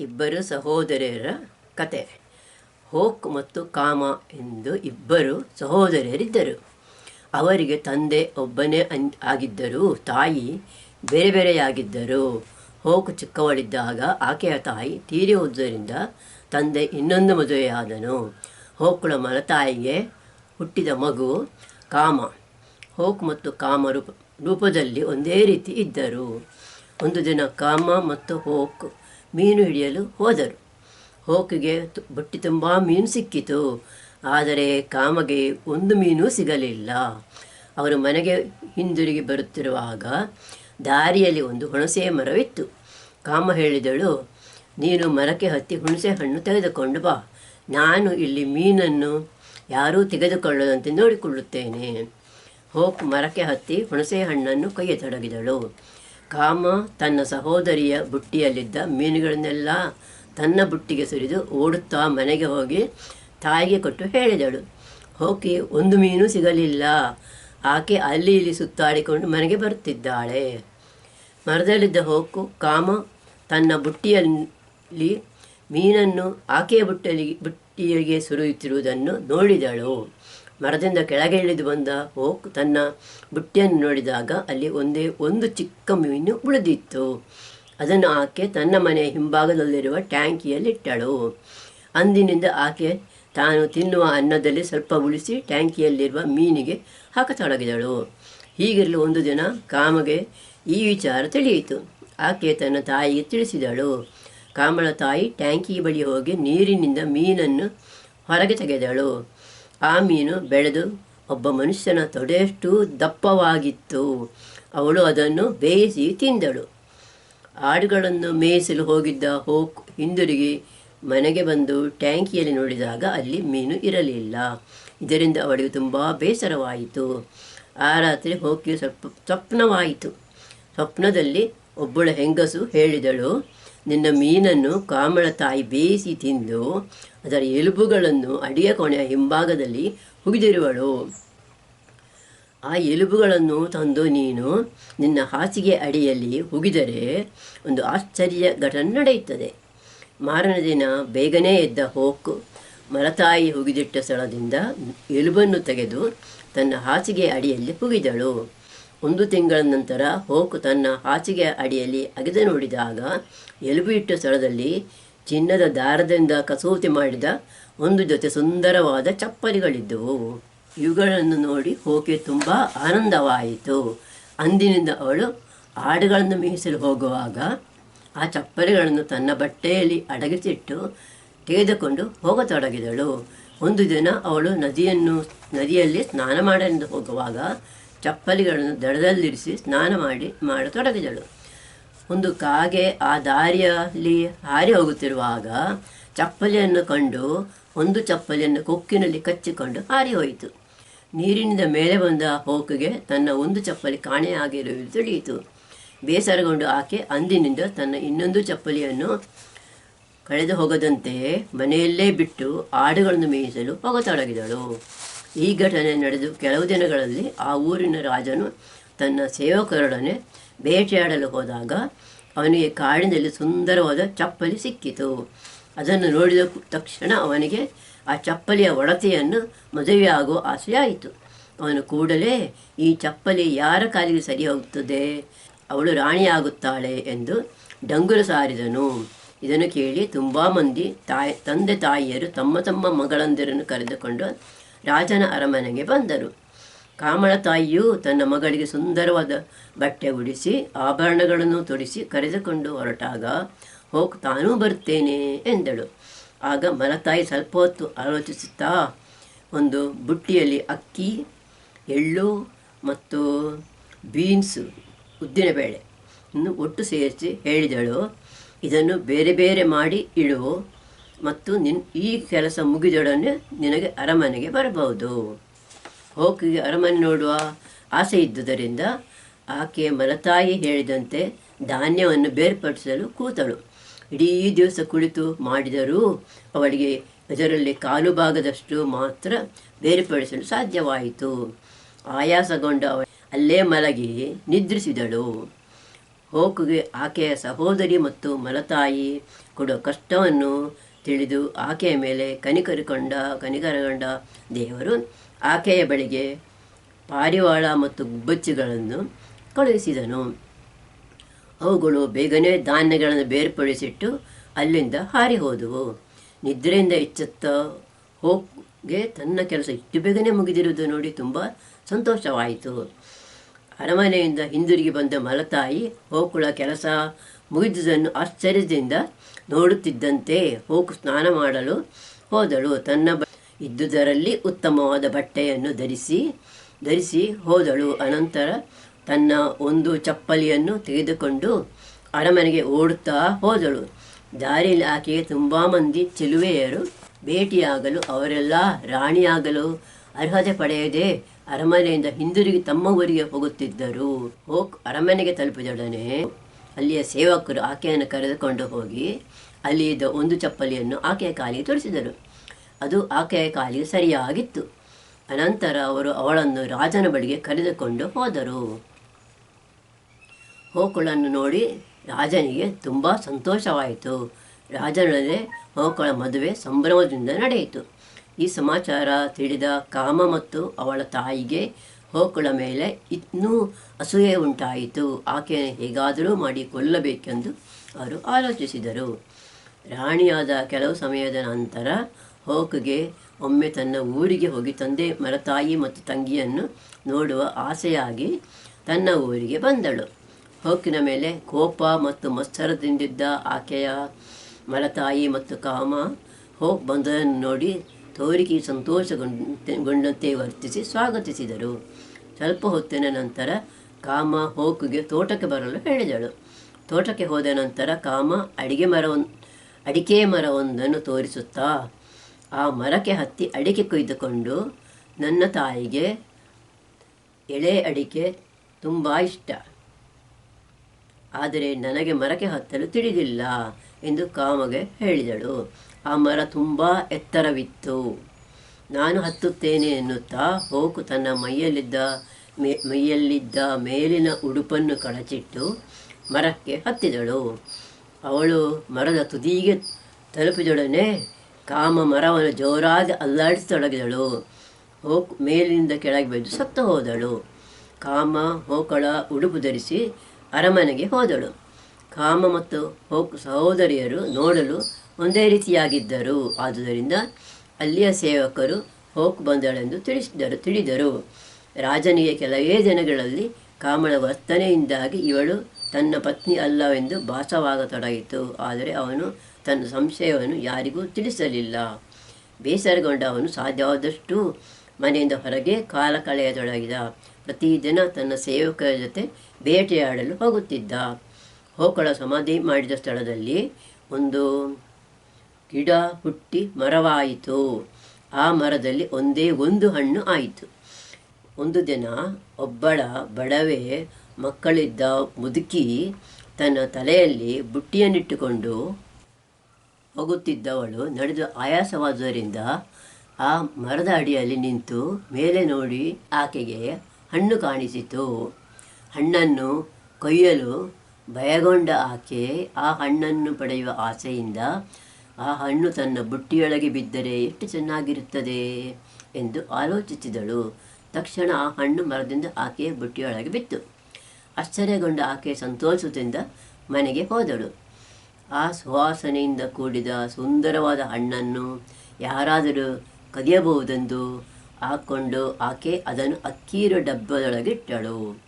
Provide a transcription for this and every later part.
ಇಬ್ಬರು ಸಹೋದರರ ಕತೆ. ಹೋಕ್ ಮತ್ತು ಕಾಮ ಎಂದು ಇಬ್ಬರು ಸಹೋದರಿಯರಿದ್ದರು ಅವರಿಗೆ ತಂದೆ ಒಬ್ಬನೇ ಅನ್, ಆಗಿದ್ದರು ತಾಯಿ ಬೇರೆ ಬೇರೆಯಾಗಿದ್ದರು. ಹೋಕ್ ಚಿಕ್ಕವಳಿದ್ದಾಗ ಆಕೆಯ ತಾಯಿ ತೀರಿ ಹೋದ್ದರಿಂದ ತಂದೆ ಇನ್ನೊಂದು ಮದುವೆಯಾದನು. ಹೋಕ್ಳ ಮಲತಾಯಿಗೆ ಹುಟ್ಟಿದ ಮಗು ಕಾಮ. ಹೋಕ್ ಮತ್ತು ಕಾಮ ರೂಪ, ರೂಪದಲ್ಲಿ ಒಂದೇ ರೀತಿ ಇದ್ದರು. ಒಂದು ದಿನ ಕಾಮ ಮತ್ತು ಹೋಕ್ ಮೀನು ಹಿಡಿಯಲು ಹೋದರು. ಹೋಕಿಗೆ ಬುಟ್ಟಿ ತುಂಬ ಮೀನು ಸಿಕ್ಕಿತು. ಆದರೆ ಕಾಮಗೆ ಒಂದು ಮೀನು ಸಿಗಲಿಲ್ಲ. ಅವರು ಮನೆಗೆ ಹಿಂದಿರುಗಿ ಬರುತ್ತಿರುವಾಗ ದಾರಿಯಲ್ಲಿ ಒಂದು ಹುಣಸೆ ಮರವಿತ್ತು. ಕಾಮ ಹೇಳಿದಳು, ನೀನು ಮರಕ್ಕೆ ಹತ್ತಿ ಹುಣಸೆ ಹಣ್ಣು ತೆಗೆದುಕೊಂಡು ಬಾ. ನಾನು ಇಲ್ಲಿ ಮೀನನ್ನು ಯಾರೂ ತೆಗೆದುಕೊಳ್ಳದಂತೆ ನೋಡಿಕೊಳ್ಳುತ್ತೇನೆ. ಹೋಕ್ ಮರಕ್ಕೆ ಹತ್ತಿ ಹುಣಸೆ ಹಣ್ಣನ್ನು ಕೊಯ್ಯತೊಡಗಿದಳು ಕಾಮ ತನ್ನ ಸಹೋದರಿಯ ಬುಟ್ಟಿಯಲ್ಲಿದ್ದ ಮೀನುಗಳನ್ನೆಲ್ಲ ತನ್ನ ಬುಟ್ಟಿಗೆ ಸುರಿದು ಓಡುತ್ತಾ ಮನೆಗೆ ಹೋಗಿ ತಾಯಿಗೆ ಕೊಟ್ಟು ಹೇಳಿದಳು. ಹೋಗಿ ಒಂದು ಮೀನು ಸಿಗಲಿಲ್ಲ. ಆಕೆ ಅಲ್ಲಿ ಇಲ್ಲಿ ಸುತ್ತಾಡಿಕೊಂಡು ಮನೆಗೆ ಬರುತ್ತಿದ್ದಾಳೆ ಮರದಲ್ಲಿದ್ದ ಹೋಕು ಕಾಮ ತನ್ನ ಬುಟ್ಟಿಯಲ್ಲಿ ಮೀನನ್ನು ಆಕೆಯ ಬುಟ್ಟಲಿ ಬುಟ್ಟಿಗೆ ಸುರಿಯುತ್ತಿರುವುದನ್ನು ನೋಡಿದಳು. ಮರದಿಂದ ಕೆಳಗೆ ಇಳಿದು ಬಂದ ಹೋಕ್ ತನ್ನ ಬುಟ್ಟಿಯನ್ನು ನೋಡಿದಾಗ ಅಲ್ಲಿ ಒಂದೇ ಒಂದು ಚಿಕ್ಕ ಮೀನು ಉಳಿದಿತ್ತು. ಅದನ್ನು ಆಕೆ ತನ್ನ ಮನೆಯ ಹಿಂಭಾಗದಲ್ಲಿರುವ ಟ್ಯಾಂಕಿಯಲ್ಲಿಟ್ಟಳು ಅಂದಿನಿಂದ ಆಕೆ ತಾನು ತಿನ್ನುವ ಅನ್ನದಲ್ಲಿ ಸ್ವಲ್ಪ ಉಳಿಸಿ ಟ್ಯಾಂಕಿಯಲ್ಲಿರುವ ಮೀನಿಗೆ ಹಾಕತೊಡಗಿದಳು. ಹೀಗಿರಲು ಒಂದು ದಿನ ಕಾಮಗೆ ಈ ವಿಚಾರ ತಿಳಿಯಿತು. ಆಕೆ ತನ್ನ ತಾಯಿಗೆ ತಿಳಿಸಿದಳು. ಕಾಮಳ ತಾಯಿ ಟ್ಯಾಂಕಿ ಬಳಿ ಹೋಗಿ ನೀರಿನಿಂದ ಮೀನನ್ನು ಹೊರಗೆ ತೆಗೆದಳು. ಆ ಮೀನು ಬೆಳೆದು ಒಬ್ಬ ಮನುಷ್ಯನ ತೊಡೆಯಷ್ಟು ದಪ್ಪವಾಗಿತ್ತು. ಅವಳು ಅದನ್ನು ಬೇಯಿಸಿ ತಿಂದಳು. ಆಡುಗಳನ್ನು ಮೇಯಿಸಲು ಹೋಗಿದ್ದ ಹೋಕ್ ಹಿಂದಿರುಗಿ ಮನೆಗೆ ಬಂದು ಟ್ಯಾಂಕಿಯಲ್ಲಿ ನೋಡಿದಾಗ ಅಲ್ಲಿ ಮೀನು ಇರಲಿಲ್ಲ. ಇದರಿಂದ ಅವಳಿಗೆ ತುಂಬ ಬೇಸರವಾಯಿತು. ಆ ರಾತ್ರಿ ಹೋಗಿ ಸ್ವಲ್ಪ ಸ್ವಪ್ನವಾಯಿತು. ಸ್ವಪ್ನದಲ್ಲಿ ಒಬ್ಬಳ ಹೆಂಗಸು ಹೇಳಿದಳು, ನಿನ್ನ ಮೀನನ್ನು ಕಾಮಳ ತಾಯಿ ಬೇಯಿಸಿ ತಿಂದು ಅದರ ಎಲುಬುಗಳನ್ನು ಅಡಿಯ ಕೊನೆಯ ಹಿಂಭಾಗದಲ್ಲಿ ಹುಗಿದಿರುವಳು ಆ ಎಲುಬುಗಳನ್ನು ತಂದು ನೀನು ನಿನ್ನ ಹಾಸಿಗೆ ಅಡಿಯಲ್ಲಿ ಹುಗಿದರೆ ಒಂದು ಆಶ್ಚರ್ಯ ಘಟನೆ ನಡೆಯುತ್ತದೆ. ಮಾರನ ದಿನ ಬೇಗನೆ ಎದ್ದ ಹೋಕು ಮರತಾಯಿ ಹುಗಿದಿಟ್ಟ ಸ್ಥಳದಿಂದ ಎಲುಬನ್ನು ತೆಗೆದು ತನ್ನ ಹಾಸಿಗೆ ಅಡಿಯಲ್ಲಿ ಹುಗಿದಳು ಒಂದು ತಿಂಗಳ ನಂತರ ಹೋಕು ತನ್ನ ಹಾಸಿಗೆ ಅಡಿಯಲ್ಲಿ ಅಗೆದು ನೋಡಿದಾಗ ಎಲುಬು ಇಟ್ಟ ಸ್ಥಳದಲ್ಲಿ ಚಿನ್ನದ ದಾರದಿಂದ ಕಸೂತಿ ಮಾಡಿದ ಒಂದು ಜೊತೆ ಸುಂದರವಾದ ಚಪ್ಪಲಿಗಳಿದ್ದವು. ಇವುಗಳನ್ನು ನೋಡಿ ಹೋಕೆ ತುಂಬ ಆನಂದವಾಯಿತು. ಅಂದಿನಿಂದ ಅವಳು ಆಡುಗಳನ್ನು ಮೇಯಿಸಲು ಹೋಗುವಾಗ ಆ ಚಪ್ಪಲಿಗಳನ್ನು ತನ್ನ ಬಟ್ಟೆಯಲ್ಲಿ ಅಡಗಿಸಿಟ್ಟು ತೆಗೆದುಕೊಂಡು ಹೋಗತೊಡಗಿದಳು. ಒಂದು ದಿನ ಅವಳು ನದಿಯನ್ನು, ನದಿಯಲ್ಲಿ ಸ್ನಾನ ಮಾಡಲೆಂದು ಹೋಗುವಾಗ ಚಪ್ಪಲಿಗಳನ್ನು ದಡದಲ್ಲಿರಿಸಿ ಸ್ನಾನ ಮಾಡಿ, ಮಾಡತೊಡಗಿದಳು. ಒಂದು ಕಾಗೆ ಆ ದಾರಿಯಲ್ಲಿ ಹಾರಿ ಹೋಗುತ್ತಿರುವಾಗ ಚಪ್ಪಲಿಯನ್ನು ಕಂಡು, ಒಂದು ಚಪ್ಪಲಿಯನ್ನು ಕೊಕ್ಕಿನಲ್ಲಿ ಕಚ್ಚಿಕೊಂಡು ಹಾರಿ ಹೋಯಿತು. ನೀರಿನಿಂದ ಮೇಲೆ ಬಂದ ಹೋಕಿಗೆ ತನ್ನ ಒಂದು ಚಪ್ಪಲಿ ಕಾಣೆಯಾಗಿರುವುದು ತಿಳಿಯಿತು. ಬೇಸರಗೊಂಡು ಆಕೆ ಅಂದಿನಿಂದ ತನ್ನ ಇನ್ನೊಂದು ಚಪ್ಪಲಿಯನ್ನು ಕಳೆದು ಹೋಗದಂತೆ ಮನೆಯಲ್ಲೇ ಬಿಟ್ಟು ಆಡುಗಳನ್ನು ಮೇಯಿಸಲು ಹೋಗತೊಡಗಿದಳು. ಈ ಘಟನೆ ನಡೆದು ಕೆಲವು ದಿನಗಳಲ್ಲಿ ಆ ಊರಿನ ರಾಜನು ತನ್ನ ಸೇವಕರೊಡನೆ ಬೇಟೆಯಾಡಲು ಹೋದಾಗ ಅವನಿಗೆ ಕಾಡಿನಲ್ಲಿ ಸುಂದರವಾದ ಚಪ್ಪಲಿ ಸಿಕ್ಕಿತು. ಅದನ್ನು ನೋಡಿದ ತಕ್ಷಣ ಅವನಿಗೆ ಆ ಚಪ್ಪಲಿಯ ಒಡತೆಯನ್ನು ಮದುವೆಯಾಗುವ ಆಸೆಯಾಯಿತು. ಅವನು ಕೂಡಲೇ, ಈ ಚಪ್ಪಲಿ ಯಾರ ಕಾಲಿಗೆ ಸರಿ ಹೋಗುತ್ತದೆ ಅವಳು ರಾಣಿಯಾಗುತ್ತಾಳೆ ಎಂದು ಡಂಗುರು ಸಾರಿದನು. ಇದನ್ನು ಕೇಳಿ ತುಂಬ ಮಂದಿ ತಾಯಿ, ತಂದೆ ತಾಯಿಯರು ತಮ್ಮ ತಮ್ಮ ಮಗಳಂದಿರನ್ನು ಕರೆದುಕೊಂಡು ರಾಜನ ಅರಮನೆಗೆ ಬಂದರು. ಕಾಮಳ ತಾಯಿಯು ತನ್ನ ಮಗಳಿಗೆ ಸುಂದರವಾದ ಬಟ್ಟೆ ಉಡಿಸಿ, ಆಭರಣಗಳನ್ನು ತೊಡಿಸಿ ಕರೆದುಕೊಂಡು ಹೊರಟಾಗ, ಹೋಗಿ ತಾನೂ ಬರುತ್ತೇನೆ ಎಂದಳು. ಆಗ ಮಲತಾಯಿ ಸ್ವಲ್ಪ ಹೊತ್ತು ಆಲೋಚಿಸುತ್ತಾ, ಒಂದು ಬುಟ್ಟಿಯಲ್ಲಿ ಅಕ್ಕಿ, ಎಳ್ಳು ಮತ್ತು ಬೀನ್ಸು ಉದ್ದಿನಬೇಳೆ ಇನ್ನು ಒಟ್ಟು ಸೇರಿಸಿ ಹೇಳಿದಳು. ಇದನ್ನು ಬೇರೆ ಬೇರೆ ಮಾಡಿ ಇಡು ಮತ್ತು ನಿನ್ ಈ ಕೆಲಸ ಮುಗಿದೊಡನೆ ನಿನಗೆ ಅರಮನೆಗೆ ಬರಬಹುದು. ಹೋಕಿಗೆ ಅರಮನೆ ನೋಡುವ ಆಸೆ ಇದ್ದುದರಿಂದ ಆಕೆಯ ಮಲತಾಯಿ ಹೇಳಿದಂತೆ ಧಾನ್ಯವನ್ನು ಬೇರ್ಪಡಿಸಲು ಕೂತಳು. ಇಡೀ ದಿವಸ ಕುಳಿತು ಮಾಡಿದರೂ ಅವಳಿಗೆ ಇದರಲ್ಲಿ ಕಾಲು ಭಾಗದಷ್ಟು ಮಾತ್ರ ಬೇರ್ಪಡಿಸಲು ಸಾಧ್ಯವಾಯಿತು. ಆಯಾಸಗೊಂಡ ಅವಳು ಅಲ್ಲೇ ಮಲಗಿ ನಿದ್ರಿಸಿದಳು. ಹೋಕುಗೆ ಆಕೆಯ ಸಹೋದರಿ ಮತ್ತು ಮಲತಾಯಿ ಕೊಡುವ ಕಷ್ಟವನ್ನು ತಿಳಿದು ಆಕೆಯ ಮೇಲೆ ಕನಿಕರಿಕೊಂಡ, ಕನಿಕರಗೊಂಡ ದೇವರು ಆಕೆಯ ಬಳಿಗೆ ಪಾರಿವಾಳ ಮತ್ತು ಗುಬ್ಬಚ್ಚಿಗಳನ್ನು ಕಳುಹಿಸಿದನು. ಅವುಗಳು ಬೇಗನೆ ಧಾನ್ಯಗಳನ್ನು ಬೇರ್ಪಡಿಸಿಟ್ಟು ಅಲ್ಲಿಂದ ಹಾರಿ ಹೋದವು ನಿದ್ರೆಯಿಂದ ಎಚ್ಚೆತ್ತ ಹೋಗೆ ತನ್ನ ಕೆಲಸ ಇಷ್ಟು ಬೇಗನೆ ಮುಗಿದಿರುವುದು ನೋಡಿ ತುಂಬ ಸಂತೋಷವಾಯಿತು. ಅರಮನೆಯಿಂದ ಹಿಂದಿರುಗಿ ಬಂದ ಮಲತಾಯಿ ಹೋಕುಳ ಕೆಲಸ ಮುಗಿದುದನ್ನು ಆಶ್ಚರ್ಯದಿಂದ ನೋಡುತ್ತಿದ್ದಂತೆ ಹೋಕು ಸ್ನಾನ ಮಾಡಲು ಹೋದಳು. ತನ್ನ ಇದ್ದುದರಲ್ಲಿ ಉತ್ತಮವಾದ ಬಟ್ಟೆಯನ್ನು ಧರಿಸಿ ಧರಿಸಿ ಹೋದಳು. ಅನಂತರ ತನ್ನ ಒಂದು ಚಪ್ಪಲಿಯನ್ನು ತೆಗೆದುಕೊಂಡು ಅರಮನೆಗೆ ಓಡುತ್ತಾ ಹೋದಳು. ದಾರಿಯಲ್ಲಿ ಆಕೆಗೆ ತುಂಬ ಮಂದಿ ಚೆಲುವೆಯರು. ಭೇಟಿಯಾಗಲು ಅವರೆಲ್ಲ ರಾಣಿಯಾಗಲು ಅರ್ಹತೆ ಪಡೆಯದೆ ಅರಮನೆಯಿಂದ ಹಿಂದಿರುಗಿ ತಮ್ಮ ಊರಿಗೆ ಹೋಗುತ್ತಿದ್ದರು. ಹೋಗ್ ಅರಮನೆಗೆ ತಲುಪಿದೊಡನೆ ಅಲ್ಲಿಯ ಸೇವಕರು ಆಕೆಯನ್ನು ಕರೆದುಕೊಂಡು ಹೋಗಿ ಅಲ್ಲಿ ಇದ್ದ ಒಂದು ಚಪ್ಪಲಿಯನ್ನು ಆಕೆಯ ಕಾಲಿಗೆ ತೊಡಿಸಿದರು. ಅದು ಆಕೆಯ ಕಾಲಿಗೆ ಸರಿಯಾಗಿತ್ತು. ಅನಂತರ ಅವರು ಅವಳನ್ನು ರಾಜನ ಬಳಿಗೆ ಕರೆದುಕೊಂಡು ಹೋದರು. ಹೋಕುಳನ್ನು ನೋಡಿ ರಾಜನಿಗೆ ತುಂಬ ಸಂತೋಷವಾಯಿತು. ರಾಜನೊಡನೆ ಹೋಕುಳ ಮದುವೆ ಸಂಭ್ರಮದಿಂದ ನಡೆಯಿತು. ಈ ಸಮಾಚಾರ ತಿಳಿದ ಕಾಮ ಮತ್ತು ಅವಳ ತಾಯಿಗೆ ಹೋಕುಳ ಮೇಲೆ ಇನ್ನೂ ಅಸೂಯೆ ಉಂಟಾಯಿತು. ಆಕೆಯನ್ನು ಹೇಗಾದರೂ ಮಾಡಿ ಕೊಲ್ಲಬೇಕೆಂದು ಅವರು ಆಲೋಚಿಸಿದರು. ರಾಣಿಯಾದ ಕೆಲವು ಸಮಯದ ನಂತರ ಹೋಕುಗೆ ಒಮ್ಮೆ ತನ್ನ ಊರಿಗೆ ಹೋಗಿ ತಂದೆ ಮರತಾಯಿ ಮತ್ತು ತಂಗಿಯನ್ನು ನೋಡುವ ಆಸೆಯಾಗಿ ತನ್ನ ಊರಿಗೆ ಬಂದಳು. ಹೋಕಿನ ಮೇಲೆ ಕೋಪ ಮತ್ತು ಮತ್ಸರದಿಂದಿದ್ದ ಆಕೆಯ ಮರತಾಯಿ ಮತ್ತು ಕಾಮ ಹೋಕ್ ಬಂದದನ್ನು ನೋಡಿ ತೋರಿಕೆ ಸಂತೋಷಗೊಂಡಂತೆ ವರ್ತಿಸಿ ಸ್ವಾಗತಿಸಿದರು. ಸ್ವಲ್ಪ ಹೊತ್ತಿನ ನಂತರ ಕಾಮ ಹೋಕ್ಗೆ ತೋಟಕ್ಕೆ ಬರಲು ಹೇಳಿದಳು. ತೋಟಕ್ಕೆ ಹೋದ ನಂತರ ಕಾಮ ಅಡಿಗೆ ಮರವೊಂದು, ಅಡಿಕೆ ಮರವೊಂದನ್ನು ತೋರಿಸುತ್ತಾ ಆ ಮರಕ್ಕೆ ಹತ್ತಿ ಅಡಿಕೆ ಕೊಯ್ದುಕೊಂಡು ನನ್ನ ತಾಯಿಗೆ ಎಳೆ ಅಡಿಕೆ ತುಂಬ ಇಷ್ಟ. ಆದರೆ ನನಗೆ ಮರಕ್ಕೆ ಹತ್ತಲು ತಿಳಿದಿಲ್ಲ ಎಂದು ಕಾಮಗೆ ಹೇಳಿದಳು. ಆ ಮರ ತುಂಬ ಎತ್ತರವಿತ್ತು. ನಾನು ಹತ್ತುತ್ತೇನೆ ಎನ್ನುತ್ತಾ ಹೋಕು ತನ್ನ ಮೈಯಲ್ಲಿದ್ದ ಮೇ, ಮೈಯಲ್ಲಿದ್ದ ಮೇಲಿನ ಉಡುಪನ್ನು ಕಳಚಿಟ್ಟು ಮರಕ್ಕೆ ಹತ್ತಿದಳು. ಅವಳು ಮರದ ತುದಿಗೆ ತಲುಪಿದೊಡನೆ ಕಾಮ ಮರವನ್ನು ಜೋರಾಗಿ ಅಲ್ಲಾಡಿಸತೊಡಗಿದಳು. ಹೋಕ್ ಮೇಲಿನಿಂದ ಕೆಳಗೆ ಬಿದ್ದು ಸತ್ತು ಹೋದಳು. ಕಾಮ, ಹೋಕಳ ಉಡುಪು ಧರಿಸಿ ಅರಮನೆಗೆ ಹೋದಳು. ಕಾಮ ಮತ್ತು ಹೋಕ್ ಸಹೋದರಿಯರು ನೋಡಲು ಒಂದೇ ರೀತಿಯಾಗಿದ್ದರು. ಆದುದರಿಂದ ಅಲ್ಲಿಯ ಸೇವಕರು ಹೋಕ್ ಬಂದಳೆಂದು ತಿಳಿಸಿದರು, ತಿಳಿದರು. ರಾಜನಿಗೆ ಕೆಲವೇ ದಿನಗಳಲ್ಲಿ ಕಾಮಳ ವರ್ತನೆಯಿಂದಾಗಿ ಇವಳು ತನ್ನ ಪತ್ನಿ ಅಲ್ಲವೆಂದು ಭಾಸವಾಗತೊಡಗಿತು. ಆದರೆ ಅವನು ತನ್ನ ಸಂಶಯವನ್ನು ಯಾರಿಗೂ ತಿಳಿಸಲಿಲ್ಲ. ಬೇಸರಗೊಂಡ ಅವನು ಸಾಧ್ಯವಾದಷ್ಟು ಮನೆಯಿಂದ ಹೊರಗೆ ಕಾಲ ಕಳೆಯತೊಡಗಿದ. ಪ್ರತಿದಿನ ತನ್ನ ಸೇವಕರ ಜೊತೆ ಬೇಟೆಯಾಡಲು ಹೋಗುತ್ತಿದ್ದ. ಹೋಕಳ ಸಮಾಧಿ ಮಾಡಿದ ಸ್ಥಳದಲ್ಲಿ ಒಂದು ಗಿಡ ಹುಟ್ಟಿ ಮರವಾಯಿತು. ಆ ಮರದಲ್ಲಿ ಒಂದೇ ಒಂದು ಹಣ್ಣು ಆಯಿತು. ಒಂದು ದಿನ ಒಬ್ಬಳ ಬಡವೆ ಮಕ್ಕಳಿದ್ದ ಮುದುಕಿ ತನ್ನ ತಲೆಯಲ್ಲಿ ಬುಟ್ಟಿಯನ್ನಿಟ್ಟುಕೊಂಡು ಹೋಗುತ್ತಿದ್ದವಳು ನಡೆದು ಆಯಾಸವಾದುದರಿಂದ ಆ ಮರದ ಅಡಿಯಲ್ಲಿ ನಿಂತು ಮೇಲೆ ನೋಡಿ ಆಕೆಗೆ ಹಣ್ಣು ಕಾಣಿಸಿತು. ಹಣ್ಣನ್ನು ಕೊಯ್ಯಲು ಭಯಗೊಂಡ ಆಕೆ ಆ ಹಣ್ಣನ್ನು ಪಡೆಯುವ ಆಸೆಯಿಂದ ಆ ಹಣ್ಣು ತನ್ನ ಬುಟ್ಟಿಯೊಳಗೆ ಬಿದ್ದರೆ ಎಷ್ಟು ಚೆನ್ನಾಗಿರುತ್ತದೆ ಎಂದು ಆಲೋಚಿಸಿದಳು. ತಕ್ಷಣ ಆ ಹಣ್ಣು ಮರದಿಂದ ಆಕೆಯ ಬುಟ್ಟಿಯೊಳಗೆ ಬಿತ್ತು. ಆಶ್ಚರ್ಯಗೊಂಡ ಆಕೆ ಸಂತೋಷದಿಂದ ಮನೆಗೆ ಹೋದಳು. ಆ ಸುವಾಸನೆಯಿಂದ ಕೂಡಿದ ಸುಂದರವಾದ ಹಣ್ಣನ್ನು ಯಾರಾದರೂ ಕದಿಯಬಹುದೆಂದು ಹಾಕ್ಕೊಂಡು ಆಕೆ ಅದನ್ನು ಅಕ್ಕೀರ ಡಬ್ಬದೊಳಗಿಟ್ಟಳು.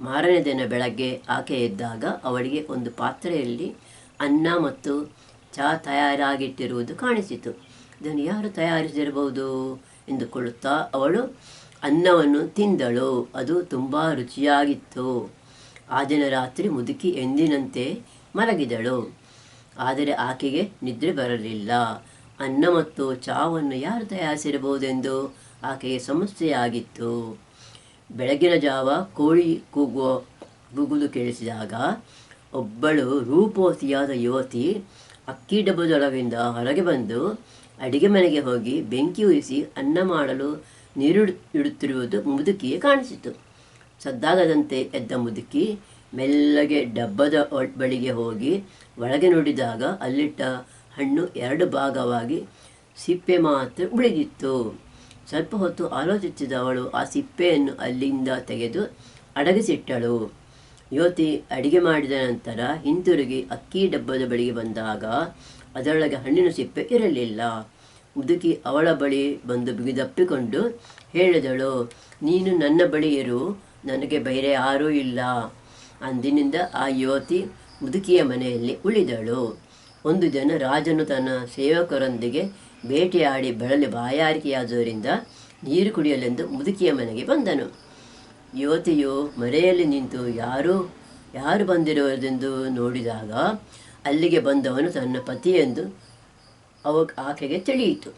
ಮಾರನೇ ದಿನ ಬೆಳಗ್ಗೆ ಆಕೆ ಎದ್ದಾಗ ಅವಳಿಗೆ ಒಂದು ಪಾತ್ರೆಯಲ್ಲಿ ಅನ್ನ ಮತ್ತು ಚಹಾ ತಯಾರಾಗಿಟ್ಟಿರುವುದು ಕಾಣಿಸಿತು. ಇದನ್ನು ಯಾರು ತಯಾರಿಸಿರಬಹುದು ಎಂದುಕೊಳ್ಳುತ್ತಾ ಅವಳು ಅನ್ನವನ್ನು ತಿಂದಳು. ಅದು ತುಂಬ ರುಚಿಯಾಗಿತ್ತು. ಆ ದಿನ ರಾತ್ರಿ ಮುದುಕಿ ಎಂದಿನಂತೆ ಮಲಗಿದಳು. ಆದರೆ ಆಕೆಗೆ ನಿದ್ರೆ ಬರಲಿಲ್ಲ. ಅನ್ನ ಮತ್ತು ಚಹಾವನ್ನು ಯಾರು ತಯಾರಿಸಿರಬಹುದೆಂದು ಆಕೆಗೆ ಸಮಸ್ಯೆಯಾಗಿತ್ತು. ಬೆಳಗಿನ ಜಾವ ಕೋಳಿ ಕೂಗುವ ಗುಗುಲು ಕೇಳಿಸಿದಾಗ ಒಬ್ಬಳು ರೂಪವತಿಯಾದ ಯುವತಿ ಅಕ್ಕಿ ಡಬ್ಬದೊಳಗಿಂದ ಹೊರಗೆ ಬಂದು ಅಡಿಗೆ ಮನೆಗೆ ಹೋಗಿ ಬೆಂಕಿ ಉರಿಸಿ ಅನ್ನ ಮಾಡಲು ನೀರು ಇಡುತ್ತಿರುವುದು ಮುದುಕಿಯೇ ಕಾಣಿಸಿತು. ಸದ್ದಾಗದಂತೆ ಎದ್ದ ಮುದುಕಿ ಮೆಲ್ಲಗೆ ಡಬ್ಬದ ಬಳಿಗೆ ಹೋಗಿ ಒಳಗೆ ನೋಡಿದಾಗ ಅಲ್ಲಿಟ್ಟ ಹಣ್ಣು ಎರಡು ಭಾಗವಾಗಿ ಸಿಪ್ಪೆ ಮಾತ್ರ ಉಳಿದಿತ್ತು. ಸ್ವಲ್ಪ ಹೊತ್ತು ಆಲೋಚಿಸಿದ ಅವಳು ಆ ಸಿಪ್ಪೆಯನ್ನು ಅಲ್ಲಿಂದ ತೆಗೆದು ಅಡಗಿಸಿಟ್ಟಳು. ಯುವತಿ ಅಡಿಗೆ ಮಾಡಿದ ನಂತರ ಹಿಂತಿರುಗಿ ಅಕ್ಕಿ ಡಬ್ಬದ ಬಳಿಗೆ ಬಂದಾಗ ಅದರೊಳಗೆ ಹಣ್ಣಿನ ಸಿಪ್ಪೆ ಇರಲಿಲ್ಲ. ಮುದುಕಿ ಅವಳ ಬಳಿ ಬಂದು ಬಿಗಿದಪ್ಪಿಕೊಂಡು ಹೇಳಿದಳು, ನೀನು ನನ್ನ ಬಳಿ ಇರು ನನಗೆ ಬೇರೆ ಯಾರೂ ಇಲ್ಲ. ಅಂದಿನಿಂದ ಆ ಯುವತಿ ಮುದುಕಿಯ ಮನೆಯಲ್ಲಿ ಉಳಿದಳು. ಒಂದು ದಿನ ರಾಜನು ತನ್ನ ಸೇವಕರೊಂದಿಗೆ ಭೇಟಿಯಾಡಿ ಬಳಲಿ ಬಾಯಾರಿಕೆಯಾದುದರಿಂದ ನೀರು ಕುಡಿಯಲೆಂದು ಮುದುಕಿಯ ಮನೆಗೆ ಬಂದನು. ಯುವತಿಯು ಮರೆಯಲ್ಲಿ ನಿಂತು ಯಾರು ಯಾರು ಬಂದಿರುವುದೆಂದು ನೋಡಿದಾಗ ಅಲ್ಲಿಗೆ ಬಂದವನು ತನ್ನ ಪತಿಯೆಂದು ಅವ, ಆಕೆಗೆ ತಿಳಿಯಿತು.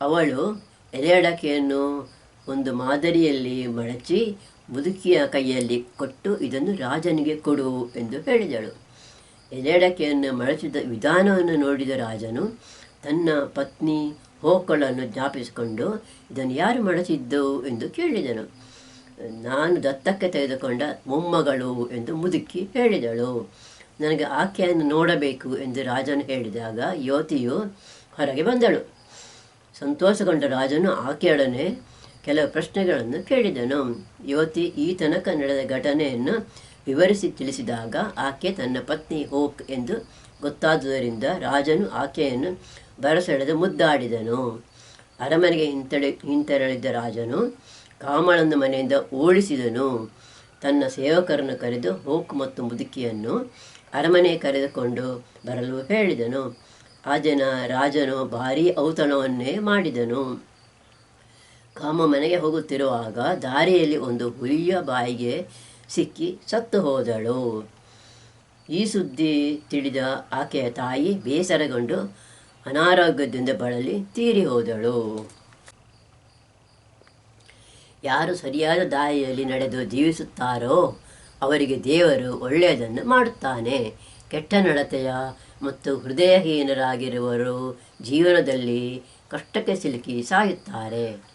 ಅವಳು ಎಲೆಯಡಕೆಯನ್ನು ಒಂದು ಮಾದರಿಯಲ್ಲಿ ಮಡಚಿ ಮುದುಕಿಯ ಕೈಯಲ್ಲಿ ಕೊಟ್ಟು ಇದನ್ನು ರಾಜನಿಗೆ ಕೊಡು ಎಂದು ಹೇಳಿದಳು. ಎಲೆಯಡಕೆಯನ್ನು ಮಳಚಿದ ವಿಧಾನವನ್ನು ನೋಡಿದ ರಾಜನು, ತನ್ನ ಪತ್ನಿ ಹೋಕಳನ್ನು ಜ್ಞಾಪಿಸಿಕೊಂಡು, ಇದನ್ನು ಯಾರು ಮಳಚಿದ್ದು ಎಂದು ಕೇಳಿದನು. ನಾನು ದತ್ತಕ್ಕೆ ತೆಗೆದುಕೊಂಡ ಮೊಮ್ಮಗಳು ಎಂದು ಮುದುಕಿ ಹೇಳಿದಳು. ನನಗೆ ಆಕೆಯನ್ನು ನೋಡಬೇಕು ಎಂದು ರಾಜನು ಹೇಳಿದಾಗ ಯುವತಿಯು ಹೊರಗೆ ಬಂದಳು. ಸಂತೋಷಗೊಂಡ ರಾಜನು ಆಕೆಯೊಡನೆ ಕೆಲವು ಪ್ರಶ್ನೆಗಳನ್ನು ಕೇಳಿದನು. ಯುವತಿ ಈ ತನಕ ನಡೆದ ಘಟನೆಯನ್ನು ವಿವರಿಸಿ ತಿಳಿಸಿದಾಗ ಆಕೆ ತನ್ನ ಪತ್ನಿ ಹೋಕ್ ಎಂದು ಗೊತ್ತಾದುದರಿಂದ ರಾಜನು ಆಕೆಯನ್ನು ಬರಸೆಳೆದು ಮುದ್ದಾಡಿದನು. ಅರಮನೆಗೆ ಹಿಂತೆಳೆ ಹಿಂತೆರಳಿದ್ದ ರಾಜನು ಕಾಮಳನ್ನು ಮನೆಯಿಂದ ಓಡಿಸಿದನು. ತನ್ನ ಸೇವಕರನ್ನು ಕರೆದು ಹೋಕ್ ಮತ್ತು ಮುದುಕಿಯನ್ನು ಅರಮನೆ ಕರೆದುಕೊಂಡು ಬರಲು ಹೇಳಿದನು. ಆಜನ ರಾಜನು ಭಾರೀ ಔತಣವನ್ನೇ ಮಾಡಿದನು. ಕಾಮ ಮನೆಗೆ ಹೋಗುತ್ತಿರುವಾಗ ದಾರಿಯಲ್ಲಿ ಒಂದು ಹುಲಿಯ ಬಾಯಿಗೆ ಸಿಕ್ಕಿ ಸತ್ತು ಹೋದಳು. ಈ ಸುದ್ದಿ ತಿಳಿದ ಆಕೆಯ ತಾಯಿ ಬೇಸರಗೊಂಡು ಅನಾರೋಗ್ಯದಿಂದ ಬಳಲಿ ತೀರಿ ಹೋದಳು. ಯಾರು ಸರಿಯಾದ ದಾರಿಯಲ್ಲಿ ನಡೆದು ಜೀವಿಸುತ್ತಾರೋ ಅವರಿಗೆ ದೇವರು ಒಳ್ಳೆಯದನ್ನು ಮಾಡುತ್ತಾನೆ. ಕೆಟ್ಟ ನಡತೆಯ ಮತ್ತು ಹೃದಯಹೀನರಾಗಿರುವರು ಜೀವನದಲ್ಲಿ ಕಷ್ಟಕ್ಕೆ ಸಿಲುಕಿ ಸಾಯುತ್ತಾರೆ.